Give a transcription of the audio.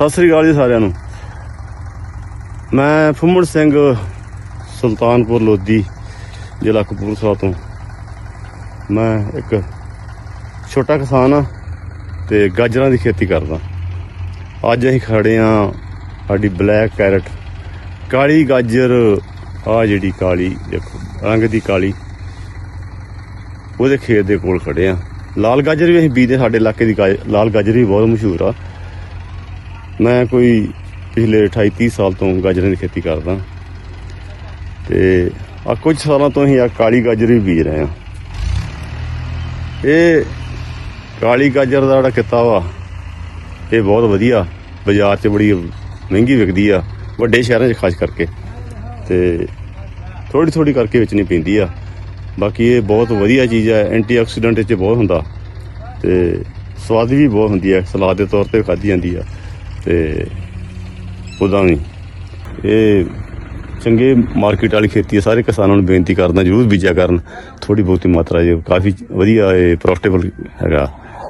ਸਤਿ ਸ੍ਰੀ ਅਕਾਲ ਜੀ ਸਾਰਿਆਂ ਨੂੰ। ਮੈਂ ਫੁੰਮੜ ਸਿੰਘ, ਸੁਲਤਾਨਪੁਰ ਲੋਧੀ, ਜ਼ਿਲ੍ਹਾ ਕਪੂਰਥਲਾ ਤੋਂ। ਮੈਂ ਇੱਕ ਛੋਟਾ ਕਿਸਾਨ ਆ ਤੇ ਗਾਜਰਾਂ ਦੀ ਖੇਤੀ ਕਰਦਾ। ਅੱਜ ਅਸੀਂ ਖੜੇ ਆ ਸਾਡੀ ਬਲੈਕ ਕੈਰਟ। ਕਾਲੀ ਗਾਜਰ, ਆ ਜਿਹੜੀ ਕਾਲੀ, ਦੇਖੋ, ਰੰਗ ਦੀ ਕਾਲੀ। ਉਹਦੇ ਖੇਤ ਦੇ ਕੋਲ ਖੜੇ ਆ ਲਾਲ ਗਾਜਰ ਵੀ ਅਸੀਂ ਬੀਜਦੇ ਸਾਡੇ ਇਲਾਕੇ ਦੀ ਗਾ- ਲਾਲ ਗਾਜਰ ਵੀ ਬਹੁਤ ਮਸ਼ਹੂਰ ਆ। ਮੈਂ ਕੋਈ ਪਿਛਲੇ 28 30 ਸਾਲ ਤੋਂ ਗਾਜਰਾਂ ਦੀ ਖੇਤੀ ਕਰਦਾ। ਤੇ ਆ ਕੁਝ ਸਾਲਾਂ ਤੋਂ ਹੀ ਆ ਕਾਲੀ ਗਾਜਰ ਵੀ ਬੀਜ ਰਹੇ ਆ ਇਹ ਕਾਲੀ ਗਾਜਰ ਦਾ ਜਿਹੜਾ ਕਿੱਤਾ ਵਾ, ਇਹ ਬਹੁਤ ਵਧੀਆ, ਬਾਜ਼ਾਰ 'ਚ ਬੜੀ ਮਹਿੰਗੀ ਵਿਕਦੀ ਆ, ਵੱਡੇ ਸ਼ਹਿਰਾਂ 'ਚ ਖਾਸ ਕਰਕੇ। ਤੇ ਥੋੜੀ ਥੋੜੀ ਕਰਕੇ ਵੇਚਣੀ ਪੈਂਦੀ ਆ। ਬਾਕੀ ਇਹ ਬਹੁਤ ਵਧੀਆ ਚੀਜ਼ ਆ, ਐਂਟੀਆਕਸੀਡੈਂਟ ਇਹ 'ਚ ਬਹੁਤ ਹੁੰਦਾ। ਤੇ ਸਵਾਦ ਵੀ ਬਹੁਤ ਹੁੰਦੀ ਹੈ ਸਲਾਦ ਦੇ ਤੌਰ ਤੇ ਖਾਧੀ ਜਾਂਦੀ ਆ। ਤੇ ਉਦਾਂ ਵੀ। ਇਹ ਚੰਗੇ ਮਾਰਕੀਟ ਵਾਲੀ ਖੇਤੀ ਹੈ, ਸਾਰੇ ਕਿਸਾਨਾਂ ਨੂੰ ਬੇਨਤੀ ਕਰਦਾ, ਜਰੂਰ ਬੀਜਿਆ ਕਰਨ। ਥੋੜੀ ਬਹੁਤੀ ਮਾਤਰਾ ਜੇ ਕਾਫੀ ਵਧੀਆ ਇਹ ਪ੍ਰੋਫਿਟੇਬਲ ਹੈਗਾ।